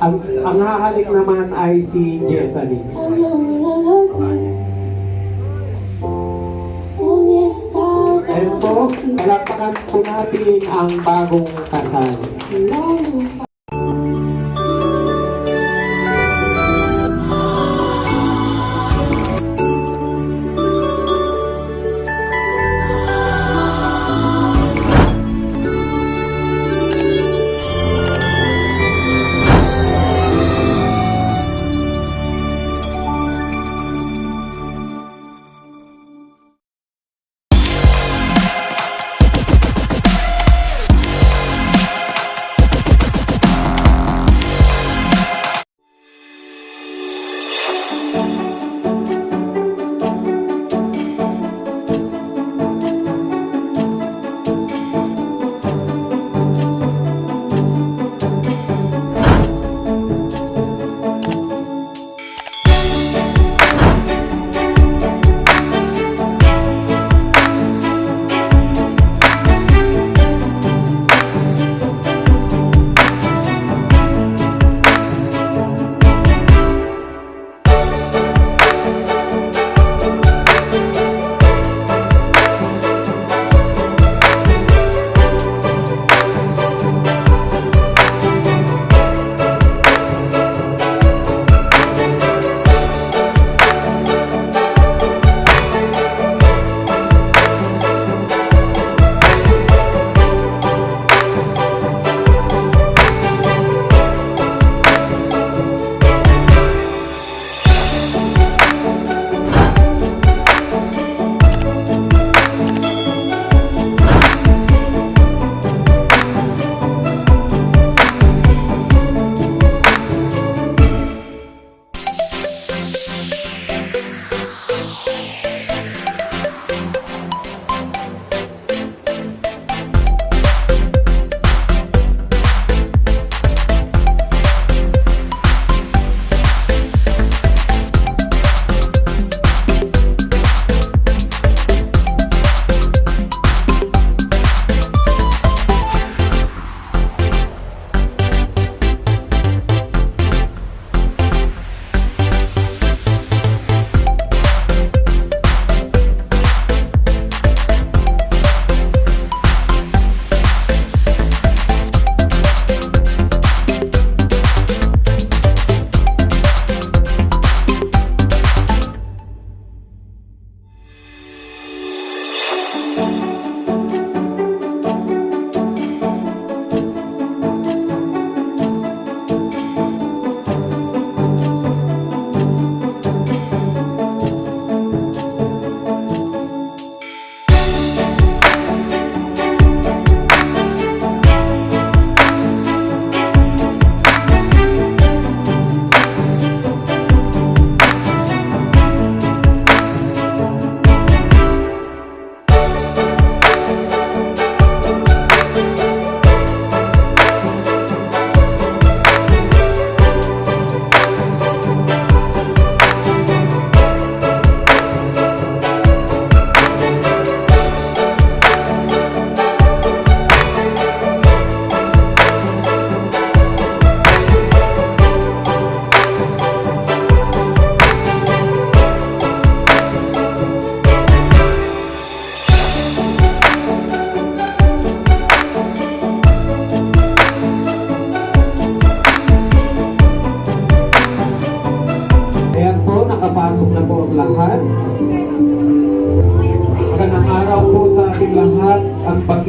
Ang, ang hahalik naman ay si stars Ayun po, palakpakan po natin ang bagong kasal.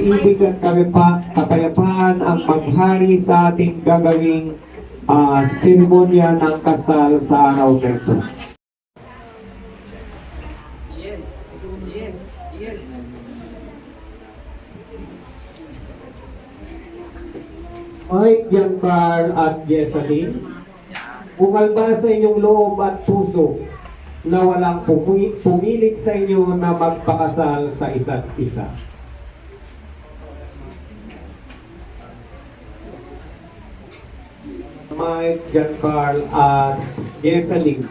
Pag-ibig at kapayapaan ang maghari sa ating gagawing ah, seremonya ng kasal sa araw na ito. Mike, Giancar at Jessalyn, Umalba sa inyong loob at puso na walang pumi- pumilit sa inyo na magpakasal sa isa't isa. Mike, John Carl, at Yesaling.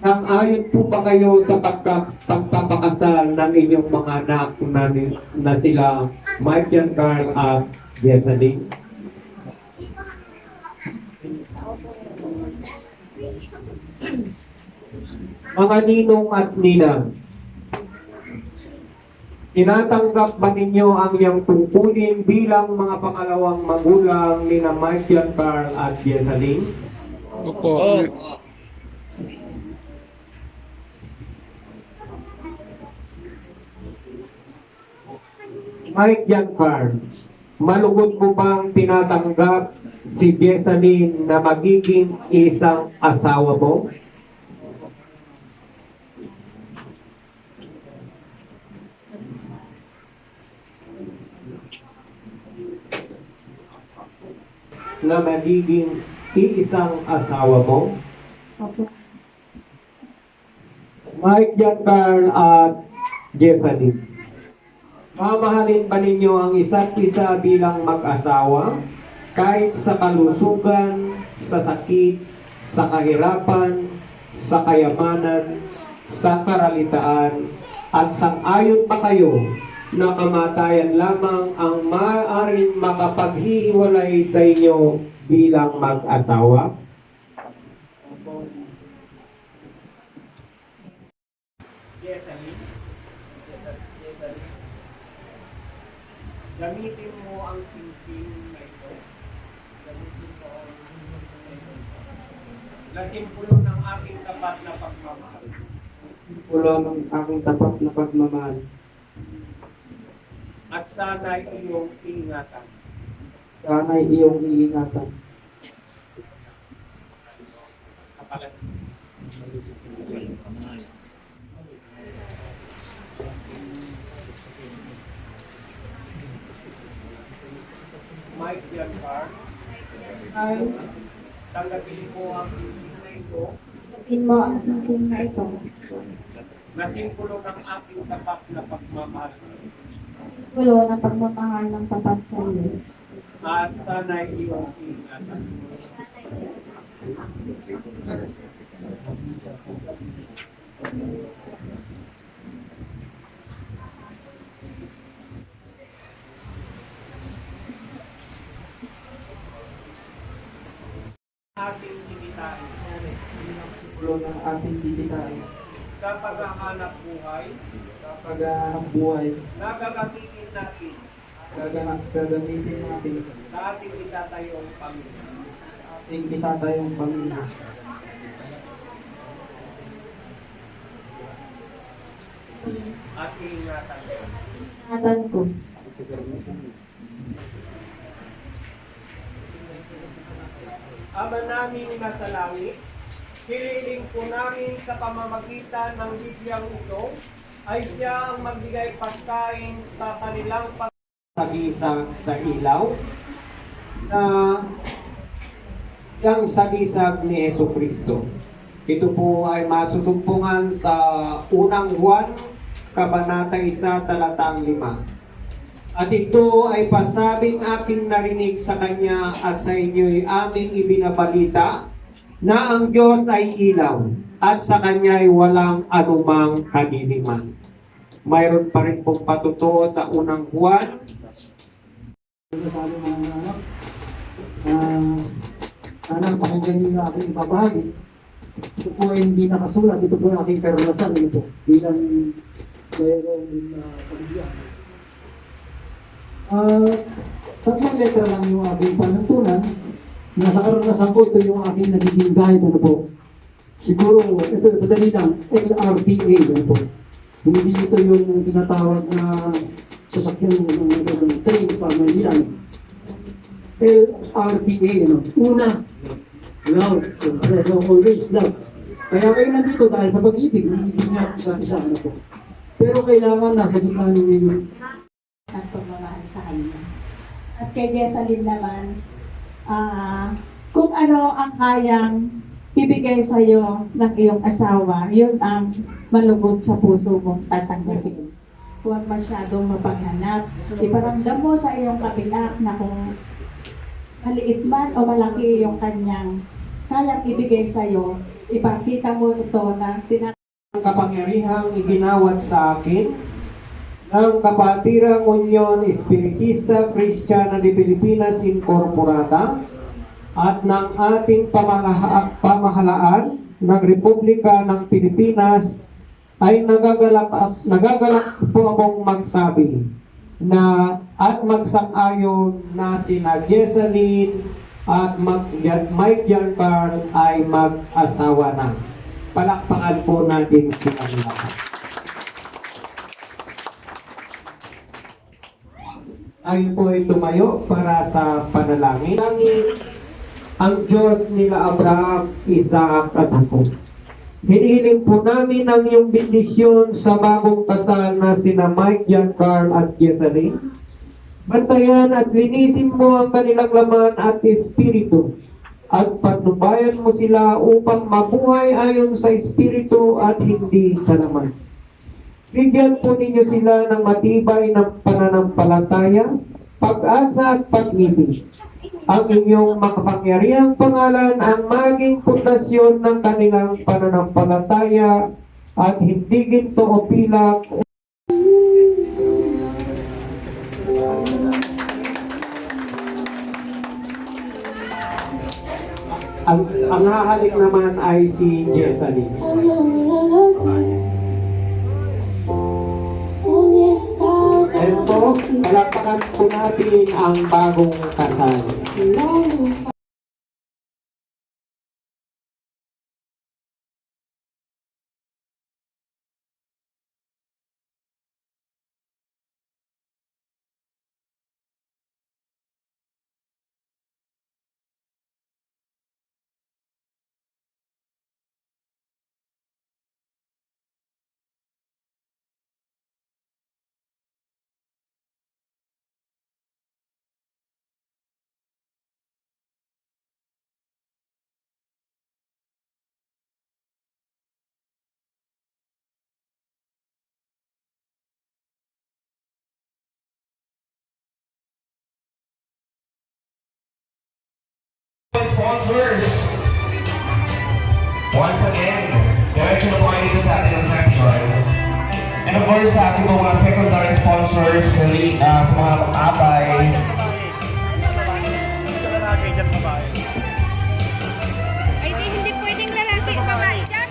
Nang ayon po ba kayo sa pagka, pagpapakasal ng inyong mga anak na, na sila Mike, John Carl, at Yesaling? Mga ninong at ninang, Tinatanggap ba ninyo ang iyang tungkulin bilang mga pangalawang magulang ni na Michael Carl at Jessalyn? Opo. Mike Giancarl, malugod mo bang tinatanggap si Jessalyn na magiging isang asawa mo? Na magiging iisang asawa mo? Opo. Mike Giancarl at Jessalyn. Mamahalin ba ninyo ang isa't isa bilang mag-asawa kahit sa kalusugan, sa sakit, sa kahirapan, sa kayamanan, sa karalitaan, at sang-ayon pa kayo na kamatayan lamang ang maaaring makapaghihiwalay sa inyo bilang mag-asawa? Jessalyn, gamitin mo ang singsing na ito. Gamitin mo ang singsing na ito. Na simbolo ng aking tapat na pagmamahal. Simbolo ng aking tapat na pagmamahal. At sana iyong ingatan. Sana'y iyong iingatan. Sa palat. Mike Giancar, Carl, tanggapin mo ang singsing na ito tapin mo ang singking na ito. na simbolo ng aking tapat na pagmamahal. Gulo na pagmamahal ng tapat sa iyo. At sana iyong ingatan. Ating dimitain Simbolo ng ating digital sa paghahanap buhay sa paghahanap buhay. na gagamitin natin Gaganap, gagamitin natin sa ating itatayong pamilya. ating itatayong pamilya. At iingatan. Ingatan ko. Ama naming nasa langit, hililing po namin sa pamamagitan ng Bibliang ito ay siya ang magbigay pagkain sa kanilang pagsagisag sa ilaw na yang sagisag ni Yeso Kristo. Ito po ay masusumpungan sa unang buwan, Kabanata 1, Talatang 5. At ito ay pasabing aking narinig sa Kanya at sa inyo'y aming ibinabalita na ang Diyos ay ilaw at sa Kanya ay walang anumang kadiliman. Mayroon pa rin pong patutuo sa unang mga anak. Ah, sana pakinggan niyo yung aking ibabahagi. Ito po hindi nakasulat. Ito po ang aking karanasan. Ito po. Bilang mayroong uh, pagbibiyan. Ah, tatlong letra lang yung aking panuntunan. Nasa karanasan ko, ito yung aking nagiging guide. Ano po? Siguro, ito, madali lang. LRTA. Ano po? Hindi ito yung tinatawag na sasakyan ng, ng, train sa Manila. LRTA, ano? Una, love. Siyempre, so always love. Kaya kayo nandito dahil sa pag-ibig, nag-ibig niya sa isa, ano po. Pero kailangan nasa gitna ninyo yung at pagmamahal sa kanya. At kay Jessalyn naman, ah, kung ano ang kayang ibigay sa iyo ng iyong asawa, yun ang malugod sa puso mong tatanggapin. Huwag masyadong mapaghanap. Iparamdam mo sa iyong kabilang na kung maliit man o malaki yung kanyang kayang ibigay sa iyo, ipakita mo ito na tinat Ang kapangyarihang iginawat sa akin ng Kapatirang Union Espiritista Kristiyana de Pilipinas Incorporada at ng ating pamahalaan ng Republika ng Pilipinas ay nagagalak, nagagalak po akong magsabi na at magsang-ayon na sina Jesseline at Mike Giancarl ay mag-asawa na. Palakpakan po natin sila lahat. Tayo po ay tumayo para sa panalangin. Langin ang Diyos nila Abraham, Isaac at Jacob. Hinihiling po namin ang iyong bendisyon sa bagong kasal na sina Mike, Giancarl at Jesseline. Bantayan at linisin mo ang kanilang laman at espiritu at patnubayan mo sila upang mabuhay ayon sa espiritu at hindi sa laman. Bigyan po ninyo sila ng matibay ng pananampalataya, pag-asa at pag-ibig. Ang inyong makapangyarihang pangalan ang maging pundasyon ng kanilang pananampalataya at hindi ginto o pilak ang, ang hahalik naman ay si Jesseline. Ayan po, palakpakan po natin ang bagong kasal. With sponsors. Once again, diretso na po kayo dito sa ating reception. And of course, sa ating mga secondary sponsors, uh, sa mga abay, Ay, di, hindi pwedeng lalaki, babae dyan.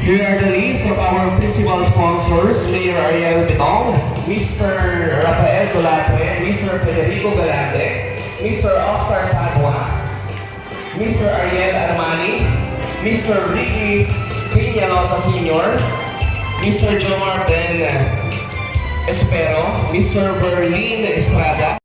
Here are the list of our principal sponsors, Mayor Ariel Betong, Mr. Rafael Colatre, Mr. Federico Galante, Mr. Oscar Padua, Mr. Ariel Armani, Mr. Ricky Piñalosa Sr., Mr. Jomar Ben Espero, Mr. Berlin Estrada,